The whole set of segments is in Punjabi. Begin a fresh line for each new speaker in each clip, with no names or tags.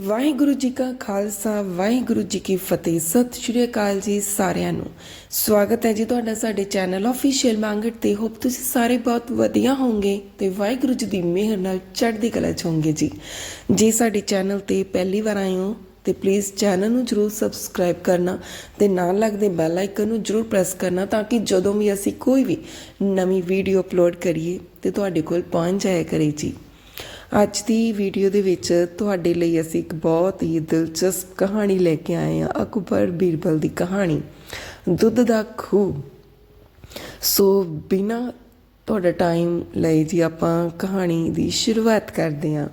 ਵਾਹਿਗੁਰੂ ਜੀ ਕਾ ਖਾਲਸਾ, ਵਾਹਿਗੁਰੂ ਜੀ ਕੀ ਫਤਿਹ। ਸਤਿ ਸ਼੍ਰੀ ਅਕਾਲ ਜੀ ਸਾਰਿਆਂ ਨੂੰ। ਸਵਾਗਤ ਹੈ ਜੀ ਤੁਹਾਡਾ ਸਾਡੇ ਚੈਨਲ ਆਫੀਸ਼ੀਅਲ ਮੰਗਟ ਤੇ। ਹੋਪ ਤੁਸੀਂ ਸਾਰੇ ਬਹੁਤ ਵਧੀਆ ਹੋਵੋਗੇ ਤੇ ਵਾਹਿਗੁਰੂ ਜੀ ਦੀ ਮਿਹਰ ਨਾਲ ਚੜ੍ਹਦੀ ਕਲਾ ਚ ਹੋਵੋਗੇ ਜੀ। ਜੇ ਸਾਡੇ ਚੈਨਲ ਤੇ ਪਹਿਲੀ ਵਾਰ ਆਏ ਹੋ, ਤੇ ਪਲੀਜ਼ ਚੈਨਲ ਨੂੰ ਜਰੂਰ ਸਬਸਕ੍ਰਾਈਬ ਕਰਨਾ ਤੇ ਨਾਲ ਲੱਗਦੇ ਬੈਲ ਆਈਕਨ ਨੂੰ ਜਰੂਰ ਪ੍ਰੈਸ ਕਰਨਾ ਤਾਂ ਕਿ ਜਦੋਂ ਵੀ ਅਸੀਂ ਕੋਈ ਵੀ ਨਵੀਂ ਵੀਡੀਓ ਅਪਲੋਡ ਕਰੀਏ ਤੇ ਤੁਹਾਡੇ ਕੋਲ ਪਹੁੰਚ ਜਾਇਆ ਕਰੇ ਜੀ। ਅੱਜ ਦੀ ਵੀਡੀਓ ਦੇ ਵਿੱਚ ਤੁਹਾਡੇ ਲਈ ਅਸੀਂ ਇੱਕ ਬਹੁਤ ਹੀ ਦਿਲਚਸਪ ਕਹਾਣੀ ਲੈ ਕੇ ਆਏ ਹਾਂ, ਅਕਬਰ ਬੀਰਬਲ ਦੀ ਕਹਾਣੀ, ਦੁੱਧ ਦਾ ਖੂਹ। ਸੋ ਬਿਨਾ ਤੁਹਾਡਾ ਟਾਈਮ ਲਈ ਜੀ ਆਪਾਂ ਕਹਾਣੀ ਦੀ ਸ਼ੁਰੂਆਤ ਕਰਦੇ ਹਾਂ।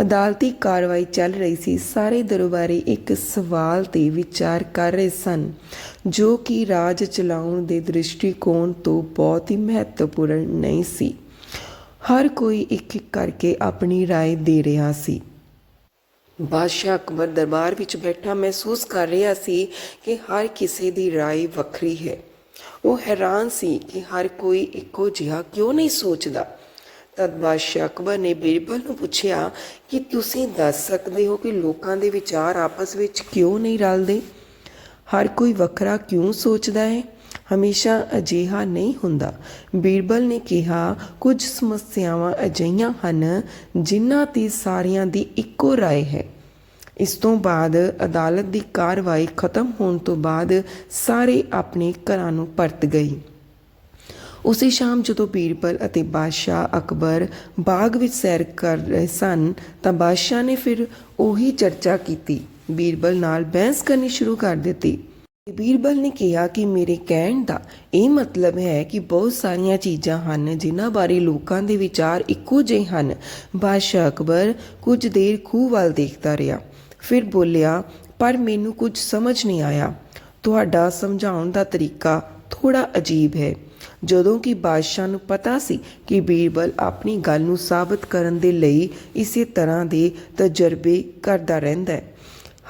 ਅਦਾਲਤੀ ਕਾਰਵਾਈ ਚੱਲ ਰਹੀ ਸੀ। ਸਾਰੇ ਦਰਬਾਰੀ ਇੱਕ ਸਵਾਲ ਤੇ ਵਿਚਾਰ ਕਰ ਰਹੇ ਸਨ, ਜੋ ਕਿ ਰਾਜ ਚਲਾਉਣ ਦੇ ਦ੍ਰਿਸ਼ਟੀਕੋਣ ਤੋਂ ਬਹੁਤ ਹੀ ਮਹੱਤਵਪੂਰਨ ਨਹੀਂ ਸੀ। ਹਰ ਕੋਈ ਇੱਕ ਇੱਕ ਕਰਕੇ ਆਪਣੀ رائے ਦੇ ਰਿਹਾ ਸੀ ਬਾਦਸ਼ਾਹ ਅਕਬਰ ਦਰਬਾਰ ਵਿੱਚ ਬੈਠਾ ਮਹਿਸੂਸ ਕਰ ਰਿਹਾ ਸੀ ਕਿ ਹਰ ਕਿਸੇ ਦੀ رائے ਵੱਖਰੀ ਹੈ ਉਹ ਹੈਰਾਨ ਸੀ ਕਿ ਹਰ ਕੋਈ ਇੱਕੋ ਜਿਹਾ ਕਿਉਂ ਨਹੀਂ ਸੋਚਦਾ ਤਦ ਬਾਦਸ਼ਾਹ ਅਕਬਰ ਨੇ ਬੀਰਬਲ ਨੂੰ ਪੁੱਛਿਆ ਕਿ ਤੁਸੀਂ ਦੱਸ ਸਕਦੇ ਹੋ ਕਿ ਲੋਕਾਂ ਦੇ ਵਿਚਾਰ ਆਪਸ ਵਿੱਚ ਕਿਉਂ ਨਹੀਂ ਰਲਦੇ ਹਰ ਕੋਈ ਵੱਖਰਾ ਕਿਉਂ ਸੋਚਦਾ ਹੈ ਹਮੇਸ਼ਾ ਅਜਿਹਾ ਨਹੀਂ ਹੁੰਦਾ ਬੀਰਬਲ ਨੇ ਕਿਹਾ ਕੁਝ ਸਮੱਸਿਆਵਾਂ ਅਜਿਹੀਆਂ ਹਨ ਜਿਨ੍ਹਾਂ ਤੇ ਸਾਰਿਆਂ ਦੀ ਇੱਕੋ رائے ਹੈ ਇਸ ਤੋਂ ਬਾਅਦ ਅਦਾਲਤ ਦੀ ਕਾਰਵਾਈ ਖਤਮ ਹੋਣ ਤੋਂ ਬਾਅਦ ਸਾਰੇ ਆਪਣੇ ਘਰਾਂ ਨੂੰ ਪਰਤ ਗਏ ਉਸੇ ਸ਼ਾਮ ਜਦੋਂ ਬੀਰਬਲ ਅਤੇ ਬਾਦਸ਼ਾਹ ਅਕਬਰ ਬਾਗ ਵਿੱਚ ਸੈਰ ਕਰ ਰਹੇ ਸਨ ਤਾਂ ਬਾਦਸ਼ਾਹ ਨੇ ਫਿਰ ਉਹੀ ਚਰਚਾ ਕੀਤੀ ਬੀਰਬਲ ਨਾਲ ਬਹਿਸ ਕਰਨੀ ਸ਼ੁਰੂ ਕਰ ਦਿੱਤੀ ਬੀਰਬਲ ਨੇ ਕਿਹਾ ਕਿ ਮੇਰੇ ਕਹਿਣ ਦਾ ਇਹ ਮਤਲਬ ਹੈ ਕਿ ਬਹੁਤ ਸਾਰੀਆਂ ਚੀਜ਼ਾਂ ਹਨ, ਜਿਨ੍ਹਾਂ ਬਾਰੇ ਲੋਕਾਂ ਦੇ ਵਿਚਾਰ ਇੱਕੋ ਜਿਹੇ ਹਨ। ਬਾਦਸ਼ਾਹ ਅਕਬਰ ਕੁਝ ਦੇਰ ਖੂਹ ਵੱਲ ਦੇਖਦਾ ਰਿਹਾ। ਫਿਰ ਬੋਲਿਆ, ਪਰ ਮੈਨੂੰ ਕੁਝ ਸਮਝ ਨਹੀਂ ਆਇਆ। ਤੁਹਾਡਾ ਸਮਝਾਉਣ ਦਾ ਤਰੀਕਾ ਥੋੜਾ ਅਜੀਬ ਹੈ। ਜਦੋਂ ਕਿ ਬਾਦਸ਼ਾਹ ਨੂੰ ਪਤਾ ਸੀ ਕਿ ਬੀਰਬਲ ਆਪਣੀ ਗੱਲ ਨੂੰ ਸਾਬਤ ਕਰਨ ਦੇ ਲਈ ਇਸੇ ਤਰ੍ਹਾਂ ਦੇ ਤਜਰਬੇ ਕਰਦਾ ਰਹਿੰਦਾ ਹੈ।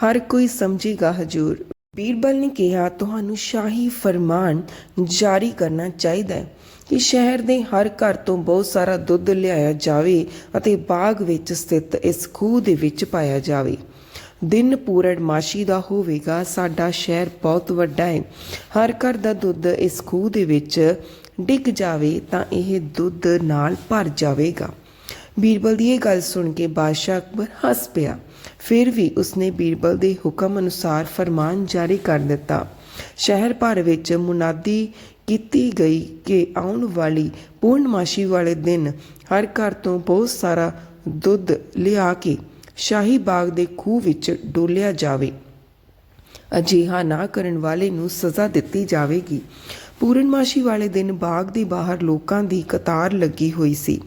ਹਰ ਕੋਈ ਸਮਝੇਗਾ, ਹਜੂਰ। ਬੀਰਬਲ ਨੇ ਕਿਹਾ, ਤੁਹਾਨੂੰ ਸ਼ਾਹੀ ਫਰਮਾਨ ਜਾਰੀ ਕਰਨਾ ਚਾਹੀਦਾ ਹੈ ਕਿ ਸ਼ਹਿਰ ਦੇ ਹਰ ਘਰ ਤੋਂ ਬਹੁਤ ਸਾਰਾ ਦੁੱਧ ਲਿਆਇਆ ਜਾਵੇ ਅਤੇ ਬਾਗ ਵਿੱਚ ਸਥਿਤ ਇਸ ਖੂਹ ਦੇ ਵਿੱਚ ਪਾਇਆ ਜਾਵੇ। ਦਿਨ ਪੂਰਨਮਾਸ਼ੀ ਦਾ ਹੋਵੇਗਾ, ਸਾਡਾ ਸ਼ਹਿਰ ਬਹੁਤ ਵੱਡਾ ਹੈ। ਹਰ ਘਰ ਦਾ ਦੁੱਧ ਇਸ ਖੂਹ ਦੇ ਵਿੱਚ ਡਿੱਗ ਜਾਵੇ ਤਾਂ ਇਹ ਦੁੱਧ ਨਾਲ ਭਰ ਜਾਵੇਗਾ। ਬੀਰਬਲ ਦੀ ਇਹ ਗੱਲ ਸੁਣ ਕੇ ਬਾਦਸ਼ਾਹ ਅਕਬਰ ਹੱਸ ਪਿਆ। ਫਿਰ ਵੀ ਉਸਨੇ ਬੀਰਬਲ ਦੇ ਹੁਕਮ ਅਨੁਸਾਰ ਫਰਮਾਨ ਜਾਰੀ ਕਰ ਦਿੱਤਾ। ਸ਼ਹਿਰ ਭਰ ਵਿੱਚ ਮੁਨਾਦੀ ਕੀਤੀ ਗਈ ਕਿ ਆਉਣ ਵਾਲੀ ਪੂਰਨਮਾਸ਼ੀ ਵਾਲੇ ਦਿਨ ਹਰ ਘਰ ਤੋਂ ਬਹੁਤ ਸਾਰਾ ਦੁੱਧ ਲਿਆ ਕੇ ਸ਼ਾਹੀ ਬਾਗ ਦੇ ਖੂਹ ਵਿੱਚ ਡੋਲਿਆ ਜਾਵੇ। ਅਜਿਹਾ ਨਾ ਕਰਨ ਵਾਲੇ ਨੂੰ ਸਜ਼ਾ ਦਿੱਤੀ ਜਾਵੇਗੀ। ਪੂਰਨਮਾਸ਼ੀ ਵਾਲੇ ਦਿਨ ਬਾਗ ਦੇ ਬਾਹਰ ਲੋਕਾਂ ਦੀ ਕਤਾਰ ਲੱਗੀ ਹੋਈ ਸੀ।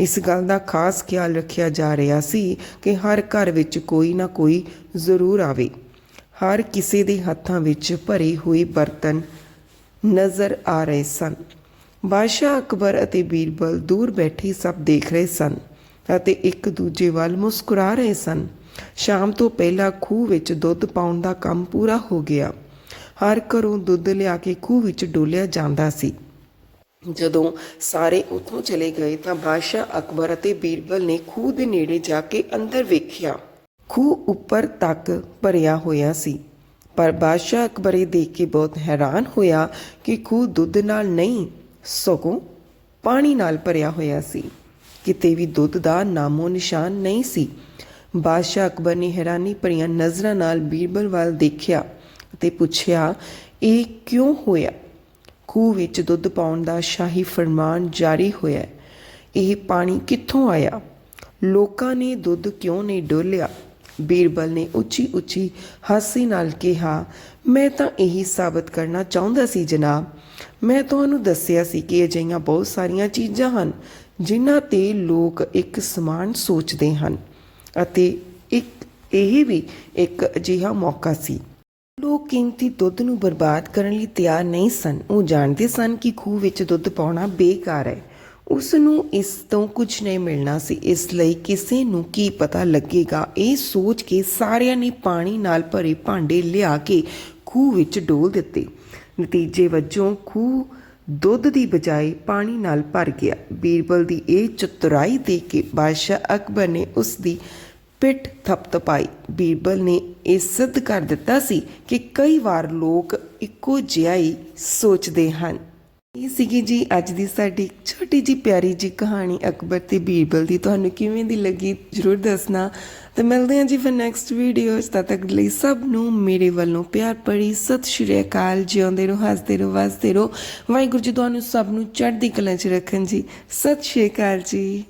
ਇਸ ਗੱਲ ਦਾ ਖਾਸ ਖਿਆਲ ਰੱਖਿਆ ਜਾ ਰਿਹਾ ਸੀ ਕਿ ਹਰ ਘਰ ਵਿੱਚ ਕੋਈ ਨਾ ਕੋਈ ਜ਼ਰੂਰ ਆਵੇ। ਹਰ ਕਿਸੇ ਦੇ ਹੱਥਾਂ ਵਿੱਚ ਭਰੇ ਹੋਏ ਬਰਤਨ ਨਜ਼ਰ ਆ ਰਹੇ ਸਨ। ਬਾਦਸ਼ਾਹ ਅਕਬਰ ਅਤੇ ਬੀਰਬਲ ਦੂਰ ਬੈਠੇ ਸਭ ਦੇਖ ਰਹੇ ਸਨ ਅਤੇ ਇੱਕ ਦੂਜੇ ਵੱਲ ਮੁਸਕਰਾ ਰਹੇ ਸਨ। ਸ਼ਾਮ ਤੋਂ ਪਹਿਲਾਂ ਖੂਹ ਵਿੱਚ ਦੁੱਧ ਪਾਉਣ ਦਾ ਕੰਮ ਪੂਰਾ ਹੋ ਗਿਆ। ਹਰ ਘਰੋਂ ਦੁੱਧ ਲਿਆ ਕੇ ਖੂਹ ਵਿੱਚ ਡੋਲਿਆ ਜਾਂਦਾ ਸੀ। ਜਦੋਂ ਸਾਰੇ ਉੱਥੋਂ ਚਲੇ ਗਏ ਤਾਂ ਬਾਦਸ਼ਾਹ ਅਕਬਰ ਅਤੇ ਬੀਰਬਲ ਨੇ ਖੂਹ ਦੇ ਨੇੜੇ ਜਾ ਕੇ ਅੰਦਰ ਵੇਖਿਆ। ਖੂਹ ਉੱਪਰ ਤੱਕ ਭਰਿਆ ਹੋਇਆ ਸੀ। ਪਰ ਬਾਦਸ਼ਾਹ ਅਕਬਰ ਇਹ ਦੇਖ ਕੇ ਬਹੁਤ ਹੈਰਾਨ ਹੋਇਆ ਕਿ ਖੂਹ ਦੁੱਧ ਨਾਲ ਨਹੀਂ, ਸਗੋਂ ਪਾਣੀ ਨਾਲ ਭਰਿਆ ਹੋਇਆ ਸੀ। ਕਿਤੇ ਵੀ ਦੁੱਧ ਦਾ ਨਾਮੋ ਨਿਸ਼ਾਨ ਨਹੀਂ ਸੀ। ਬਾਦਸ਼ਾਹ ਅਕਬਰ ਨੇ ਹੈਰਾਨੀ ਭਰੀਆਂ ਨਜ਼ਰਾਂ ਨਾਲ ਬੀਰਬਲ ਵੱਲ ਦੇਖਿਆ। ਅਤੇ ਪੁੱਛਿਆ, ਇਹ ਕਿਉਂ ਹੋਇਆ? ਖੂਹ ਵਿੱਚ ਦੁੱਧ ਪਾਉਣ ਦਾ ਸ਼ਾਹੀ ਫਰਮਾਨ ਜਾਰੀ ਹੋਇਆ ਇਹ ਪਾਣੀ ਕਿੱਥੋਂ ਆਇਆ? ਲੋਕਾਂ ਨੇ ਦੁੱਧ ਕਿਉਂ ਨਹੀਂ ਡੋਲਿਆ? ਬੀਰਬਲ ਨੇ ਉੱਚੀ ਉੱਚੀ ਹਾਸੀ ਨਾਲ ਕਿਹਾ, ਮੈਂ ਤਾਂ ਇਹੀ ਸਾਬਤ ਕਰਨਾ ਚਾਹੁੰਦਾ ਸੀ ਜਨਾਬ। ਮੈਂ ਤੁਹਾਨੂੰ ਦੱਸਿਆ ਸੀ ਕਿ ਅਜਿਹੀਆਂ ਬਹੁਤ ਸਾਰੀਆਂ ਚੀਜ਼ਾਂ ਹਨ, ਜਿਨ੍ਹਾਂ ਤੇ ਲੋਕ ਇੱਕ ਸਮਾਨ ਸੋਚਦੇ ਹਨ। ਅਤੇ ਇੱਕ, ਇਹ ਵੀ ਇੱਕ ਅਜਿਹਾ ਮੌਕਾ ਸੀ। ਲੋਕ ਕੀਮਤੀ ਦੁੱਧ ਨੂੰ ਬਰਬਾਦ ਕਰਨ ਲਈ ਤਿਆਰ ਨਹੀਂ ਸਨ। ਉਹ ਜਾਣਦੇ ਸਨ ਕਿ ਖੂਹ ਵਿੱਚ ਦੁੱਧ ਪਾਉਣਾ ਬੇਕਾਰ ਹੈ। ਉਸ ਨੂੰ ਇਸ ਤੋਂ ਕੁਝ ਨਹੀਂ ਮਿਲਣਾ ਸੀ। ਇਸ ਲਈ ਕਿਸੇ ਨੂੰ ਕੀ ਪਤਾ ਲੱਗੇਗਾ? ਇਹ ਸੋਚ ਕੇ ਸਾਰਿਆਂ ਨੇ ਪਾਣੀ ਨਾਲ ਭਰੇ ਭਾਂਡੇ ਲਿਆ ਕੇ ਖੂਹ ਵਿੱਚ ਡੋਲ ਦਿੱਤੇ। ਨਤੀਜੇ ਵਜੋਂ ਖੂਹ ਦੁੱਧ ਦੀ ਬਜਾਏ ਪਾਣੀ ਨਾਲ ਭਰ ਗਿਆ। ਬੀਰਬਲ ਦੀ ਇਹ ਚਤੁਰਾਈ ਦੇਖ ਕੇ ਬਾਦਸ਼ਾਹ ਅਕਬਰ ਨੇ ਉਸ ਦੀ ਪਿੱਠ ਥਪਥਪਾਈ ਬੀਰਬਲ ਨੇ ਇਹ ਸਿੱਧ ਕਰ ਦਿੱਤਾ ਸੀ ਕਿ ਕਈ ਵਾਰ ਲੋਕ ਇੱਕੋ ਜਿਹਾ ਹੀ ਸੋਚਦੇ ਹਨ। ਇਹ ਸੀਗੀ ਜੀ ਅੱਜ ਦੀ ਸਾਡੀ ਛੋਟੀ ਜੀ ਪਿਆਰੀ ਜੀ ਕਹਾਣੀ ਅਕਬਰ ਤੇ ਬੀਰਬਲ ਦੀ। ਤੁਹਾਨੂੰ ਕਿਵੇਂ ਦੀ ਲੱਗੀ ਜਰੂਰ ਦੱਸਣਾ। ਤੇ ਮਿਲਦੇ ਹਾਂ ਜੀ ਫਿਰ ਨੈਕਸਟ ਵੀਡੀਓ ਤਦ ਤੱਕ ਲਈ ਸਭ ਨੂੰ ਮੇਰੇ ਵੱਲੋਂ ਪਿਆਰ ਭਰੀ ਸਤਿ ਸ਼੍ਰੀ ਅਕਾਲ। ਜਿਉਂਦੇ ਰਹੋ, ਹੱਸਦੇ ਰਹੋ, ਵਸਦੇ ਰਹੋ। ਵਾਹਿਗੁਰੂ ਜੀ ਤੁਹਾਨੂੰ ਸਭ ਨੂੰ ਚੜ੍ਹਦੀ ਕਲਾ 'ਚ ਰੱਖਣ ਜੀ। ਸਤਿ ਸ਼੍ਰੀ ਅਕਾਲ ਜੀ।